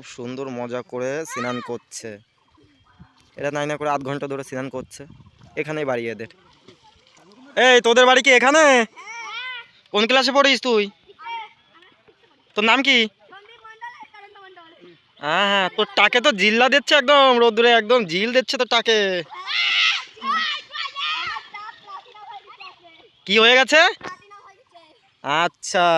খুব সুন্দর মজা করে স্নান করছে। এরা নাই না করে আধ ঘণ্টা ধরে স্নান করছে। এখানেই বাড়ি এদের। এই, তোদের বাড়ি কি এখানে? কোন ক্লাসে পড়িস তুই? তোর নাম কি? হ্যাঁ হ্যাঁ তোর টাকে তো জিল্লা দিচ্ছে একদম, রোদ্দুরে একদম জিল দিচ্ছে তো টাকে। কি হয়ে গেছে? আচ্ছা।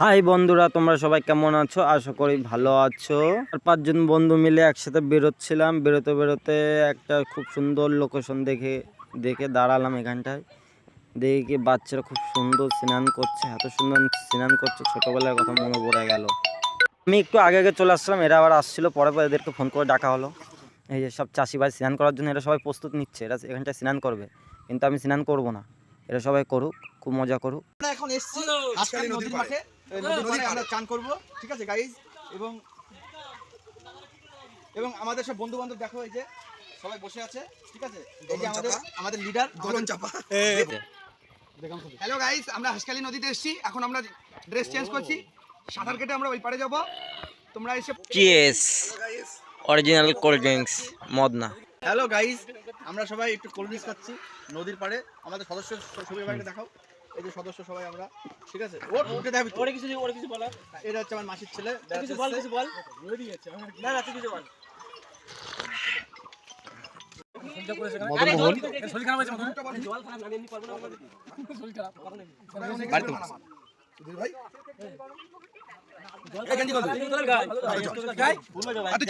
হাই বন্ধুরা, তোমরা সবাই কেমন আছো? আশা করি ভালো আছো। আর পাঁচজন বন্ধু মিলে একসাথে বেরোচ্ছিলাম। বেরোতে বেরোতে একটা খুব সুন্দর লোকেশন দেখে দেখে দাঁড়ালাম এখানটায়। দেখে বাচ্চারা খুব সুন্দর স্নান করছে, এত সুন্দর স্নান করছে, ছোটোবেলার কথা মনে পড়ে গেল। আমি একটু আগে আগে চলে আসলাম এরা আবার আসছিল, পরে পরে এদেরকে ফোন করে ডাকা হলো। এই যে সব চাষি ভাই স্নান করার জন্য, এরা সবাই প্রস্তুত নিচ্ছে, এরা এখানটায় স্নান করবে। কিন্তু আমি স্নান করব না, এরা সবাই করুক, খুব মজা করুক। এখন এসেছি নদীর মাঠে। এই আমরা চান করব ঠিক আছে গাইজ এবং এবং আমাদের সব বন্ধু বান্ধব দেখো এই যে সবাই বসে আছে ঠিক আছে? এই যে আমাদের আমাদের লিডার গগন চাপা। হ্যালো গাইজ আমরা হাঁসখালি নদীতে এসেছি এখন আমরা ড্রেস চেঞ্জ করছি। সাঁতার কেটে আমরা ওই পাড়ে যাব। তোমরা এসে চিয়েস অরিজিনাল কোল্ড ড্রিঙ্কস মদ না হ্যালো গাইজ আমরা সবাই একটু কোল্ড ড্রিঙ্কস খাচ্ছি নদীর পাড়ে। আমাদের সদস্য ছবির বাড়িতে দেখাও। এই যে সদস্য সবাই আমরা ঠিক আছে? ওর উঠে দেখাবি ওরে কিছু ওরে কিছু বলার। এটা হচ্ছে আমার মাসির ছেলে। কিছু বল কিছু বল। না না তুই কিছু বল।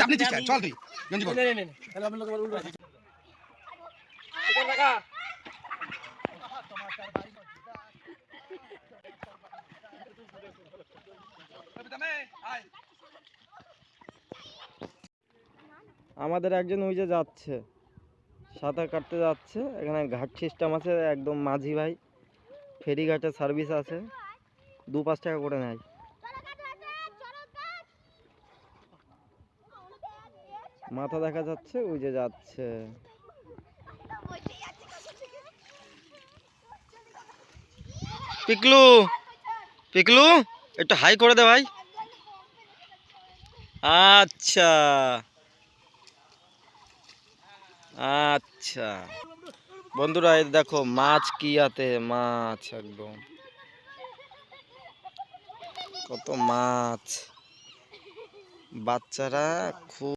তুই চাপ চল তুই। গঞ্জি বল। আমাদের একজন ওই যে যাচ্ছে, সাঁতার কাটতে যাচ্ছে, এখানে ঘাট সিস্টেম আছে, একদম মাঝি ভাই, ফেরিঘাটে সার্ভিস আছে, দু পাঁচ টাকা করে নেয়। মাথা দেখা যাচ্ছে, ওই যে যাচ্ছে। পিকলু পিকলু, একটু হাই করে দে ভাই। আচ্ছা। আচ্ছা। বন্ধুরা এই দেখো মাছ কি আতে মাছ একদম। কত মাছ। বাচ্চারা খুব